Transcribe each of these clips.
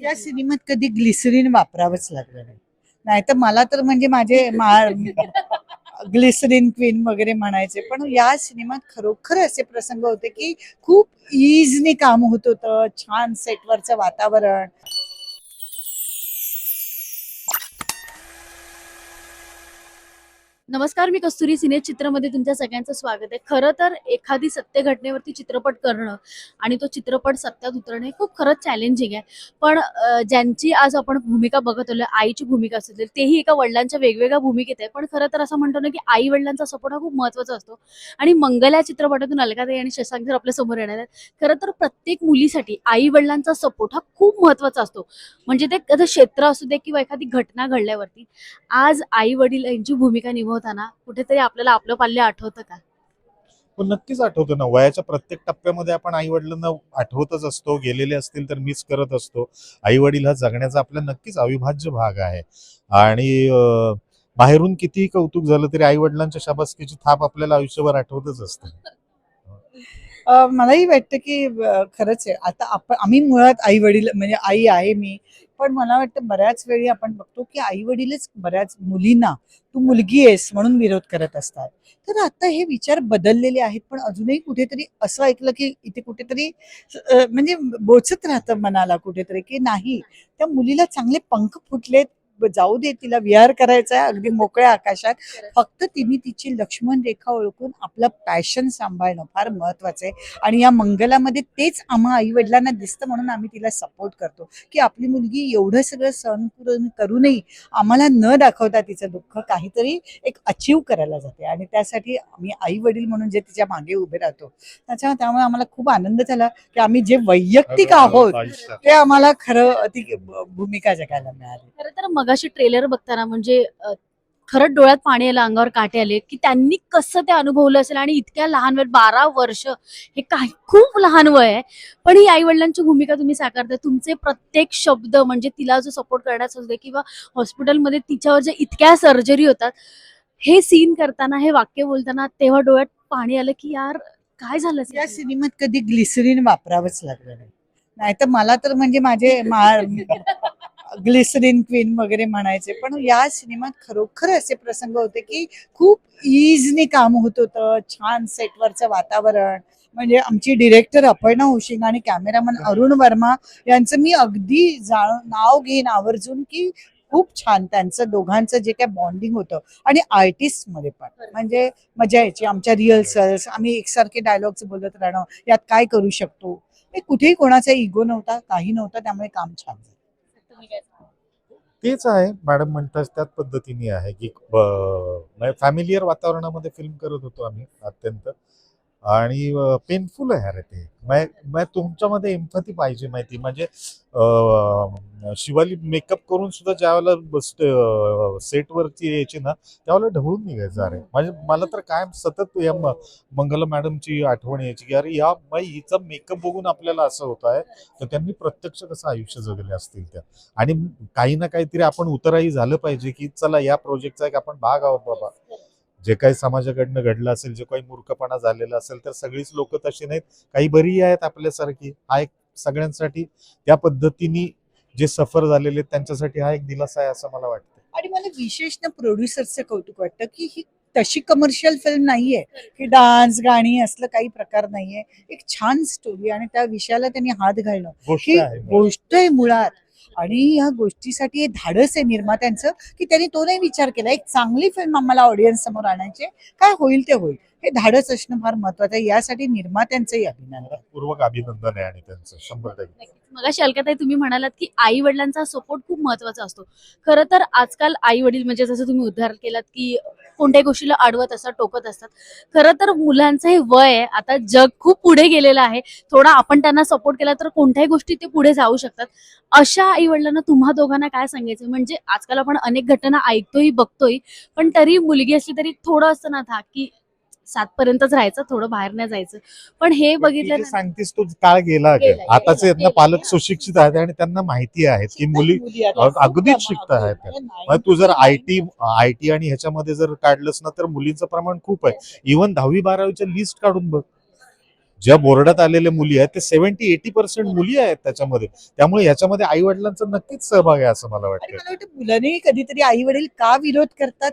या सिनेमात कधी ग्लिसरीन वापरावंच लागलं नाही. नाहीतर मला तर म्हणजे माझे ग्लिसरीन क्वीन वगैरे म्हणायचे. पण या सिनेमात खरोखर असे प्रसंग होते की खूप इझनी काम होत होतं छान सेटवरचं वातावरण. नमस्कार मी कस्तुरी सिने चित्रमध्ये तुमच्या सगळ्यांचं स्वागत आहे. खरं तर एखादी सत्य घटनेवरती चित्रपट करणं आणि तो चित्रपट सत्यात उतरणं हे खूप खरंच चॅलेंजिंग आहे. पण ज्यांची आज आपण भूमिका बघत आलो आईची भूमिका असेल तेही एका वडिलांच्या वेगवेगळ्या भूमिकेत आहे पण खरं तर असं म्हणतो ना की आई वडिलांचा सपोर्ट हा खूप महत्त्वाचा असतो. आणि मंगल या चित्रपटातून अलकाताई आणि शशांक जर आपल्यासमोर येणार आहेत खरं तर प्रत्येक मुलीसाठी आई वडिलांचा सपोर्ट हा खूप महत्त्वाचा असतो. म्हणजे ते एखादं क्षेत्र असू दे किंवा एखादी घटना घडल्यावरती आज आई वडील यांची भूमिका निभावताना कुठेतरी आपल्याला आपलं पाल्य आठवतं का? पण नक्कीच आठवतं ना. वयाच्या प्रत्येक टप्प्यामध्ये आपण आई वडिलांना आठवतच असतो. गेलेले असतील तर मिस करत असतो. आई वडील हा जगण्याचा आपला नक्कीच अविभाज्य भाग आहे. आणि बाहेरून कितीही कौतुक झालं तरी आई वडिलांच्या शाबासकीची थाप आपल्याला आयुष्यभर आठवतच असते. मलाही वाटतं की खरंच आहे. आता आपण आम्ही मुळात आई वडील म्हणजे आई आहे मी. पण मला वाटतं बऱ्याच वेळी आपण बघतो की आई वडीलच बऱ्याच मुलींना तू मुलगी आहेस म्हणून विरोध करत असतात. तर आता हे विचार बदललेले आहेत पण अजूनही कुठेतरी असं ऐकलं की इथे कुठेतरी म्हणजे बोचत राहतं मनाला कुठेतरी की नाही त्या मुलीला चांगले पंख फुटलेत जाऊ दे तिला विहार करायचा आहे अगदी मोकळ्या आकाशात. फक्त तिने तिची लक्ष्मण रेखा ओळखून आपलं पॅशन सांभाळणं फार महत्वाचं आहे. आणि या मंगलामध्ये तेच आम्हा आई वडिलांना दिसतं म्हणून आम्ही तिला सपोर्ट करतो. की आपली मुलगी एवढं सगळं सहन करून करूनही आम्हाला न दाखवता तिचं दुःख काहीतरी एक अचीव करायला जाते. आणि त्यासाठी आम्ही आई वडील म्हणून जे तिच्यामागे उभे राहतो त्याच्या त्यामुळे आम्हाला खूप आनंद झाला की आम्ही जे वैयक्तिक आहोत. ते आम्हाला खरं ती भूमिका जगायला मिळाली. खरं तर मगाशी ट्रेलर बघताना म्हणजे खरंच डोळ्यात पाणी आलं अंगावर काटे आले की त्यांनी कसं ते अनुभवलं असेल आणि इतक्या लहान वय बारा वर्ष हे काही खूप लहान वय आहे पण ही आई वडिलांची भूमिका तुम्ही साकारताय तुमचे प्रत्येक शब्द म्हणजे तिला जो सपोर्ट करण्याचा दे किंवा हॉस्पिटलमध्ये तिच्यावर जे इतक्या सर्जरी होतात हे सीन करताना हे वाक्य बोलताना तेव्हा डोळ्यात पाणी आलं की यार काय झालं या? सिनेमात कधी ग्लिसरीन वापरावंच लागलं नाही नाहीतर मला तर म्हणजे माझे ग्लिसरीन क्वीन वगैरे म्हणायचे. पण या सिनेमात खरोखर असे प्रसंग होते की खूप इझनी काम होत होतं. छान सेटवरचं वातावरण. म्हणजे आमची डिरेक्टर अपर्णा होशिंग आणि कॅमेरामन अरुण वर्मा यांचं मी अगदी जा नाव घेईन आवर्जून की खूप छान त्यांचं दोघांचं जे काय बॉन्डिंग होतं. आणि आर्टिस्टमध्ये पण म्हणजे मजा यायची. आमच्या रिहर्सल्स आम्ही एकसारखे डायलॉग्स बोलत राहणं. यात काय करू शकतो? हे कुठेही कोणाचा इगो नव्हता काही नव्हतं त्यामुळे काम छान झालं? तेच आहे. मॅडम म्हणतात त्याच पद्धतीने आहे की म्हणजे फॅमिलियर वातावरणामध्ये फिल्म करत होतो आम्ही अत्यंत. आणि पेनफुल आहे अरे ते. मै तुमच्यामध्ये एम्पथी पाहिजे माहिती. म्हणजे शिवाली मेकअप करून सुद्धा ज्यावेळेला सेटवरती यायची ना त्यावेळेला ढवळून निघायचं अरे. म्हणजे मला तर कायम सतत या मंगल मंगला मॅडमची आठवण यायची की अरे या बाई हिचा मेकअप बघून आपल्याला असं होत आहे तर त्यांनी प्रत्यक्ष कसं आयुष्य जगले असतील त्या. आणि काही ना काहीतरी आपण उतराही झालं पाहिजे की चला या प्रोजेक्टचा एक आपण भाग आहोत बाबा. जे काही समाजाकडनं घडलं असेल जे काही मूर्खपणा झालेला असेल तर सगळीच लोक तशी नाहीत. काही बरीही आहेत आपल्यासारखी. हा एक सगळ्यांसाठी त्या पद्धतीने जे सफर झालेले आहेत, त्यांच्यासाठी हा एक दिलासा आहे असं मला वाटतं. आणि मला विशेष ना प्रोड्युसरचं कौतुक वाटतं की ही तशी कमर्शियल फिल्म नाहीये. की डान्स गाणी असलं काही प्रकार नाहीये. एक छान स्टोरी आणि त्या विषयाला त्यांनी हात घालणं. ही गोष्ट आहे मुळात. आणि या गोष्टीसाठी हे धाडस आहे निर्मात्यांचं की त्यांनी तो नाही विचार केला एक चांगली फिल्म आम्हाला ऑडियन्स समोर आणायची. काय होईल ते होईल. हे धाडस असणं फार महत्वाचं आहे. यासाठी निर्मात्यांचंही अभिनंदन. पूर्वक अभिनंदन आहे आणि त्यांचं. शंभर टक्के. मगाशी अलकाताई तुम्ही म्हणालात की आई वडिलांचा सपोर्ट खूप महत्त्वाचा असतो. खरं तर आजकाल आई वडील म्हणजे जसं तुम्ही उद्धार केलात की कोणत्याही गोष्टीला अडवत असतात टोकत असतात. खरं तर मुलांचं हे वय आहे आता जग खूप पुढे गेलेलं आहे. थोडा आपण त्यांना सपोर्ट केला तर कोणत्याही गोष्टी ते पुढे जाऊ शकतात. अशा आई वडिलांना तुम्हा दोघांना काय सांगायचं म्हणजे आजकाल आपण अनेक घटना ऐकतोय बघतोय पण तरी मुलगी असली तरी थोडं असतं ना था की सात पर्यंतच राहायचं थोडं बाहेर नाही जायचं. पण हे बघितलं सांगतेस तो काळ गेला आताचे गेला, पालक. सुशिक्षित आहेत आणि त्यांना माहिती आहे की मुली अगदीच शिकत आहेत. तू जर आय टी आय टी आणि ह्याच्यामध्ये जर काढलंस ना तर मुलींचं प्रमाण खूप आहे. इव्हन दहावी बारावीच्या लिस्ट काढून बघ. ज्या बोर्डात आलेल्या मुली आहेत ते सेव्हन्टी एटी पर्सेंट मुली आहेत त्याच्यामध्ये त्यामुळे याच्यामध्ये आई वडिलांचा नक्कीच सहभाग आहे असं मला आणि मला वाटतं मुलांनी कधीतरी आई वडील का विरोध करतात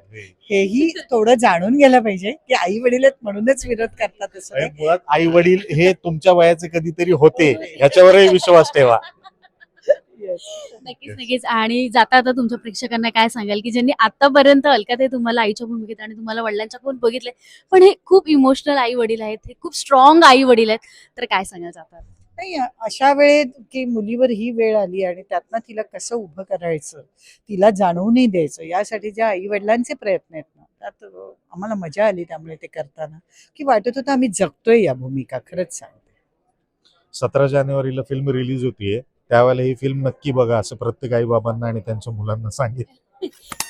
हेही थोडं जाणून घ्यायला पाहिजे की आई वडील आहेत म्हणूनच विरोध करतात असं नाही. मुळात आई वडील हे तुमच्या वयाचे कधीतरी होते याच्यावरही विश्वास ठेवा. नक्कीच नक्कीच. आणि जाता आता तुमच्या प्रेक्षकांना काय सांगाल की ज्यांनी आतापर्यंत अलकात हे तुम्हाला आईच्या भूमिकेत आणि तुम्हाला वडिलांच्या पण बघितले पण हे खूप इमोशनल आई वडील आहेत हे खूप स्ट्रॉंग आई वडील आहेत तर काय सांगाल जातात नाही अशा वेळेत की मुलीवर ही वेळ आली आणि त्यातनं तिला कसं उभं करायचं तिला जाणवू नाही द्यायचं यासाठी ज्या आई वडिलांचे प्रयत्न आहेत ना त्यात आम्हाला मजा आली त्यामुळे ते करताना की वाटत होतं आम्ही जगतोय या भूमिका खरंच सांगते. सतरा जानेवारीला फिल्म रिलीज होतीये. त्यावेळेला ही फिल्म नक्की बघा असं प्रत्येक आई बाबांना आणि त्यांच्या मुलांना सांगेल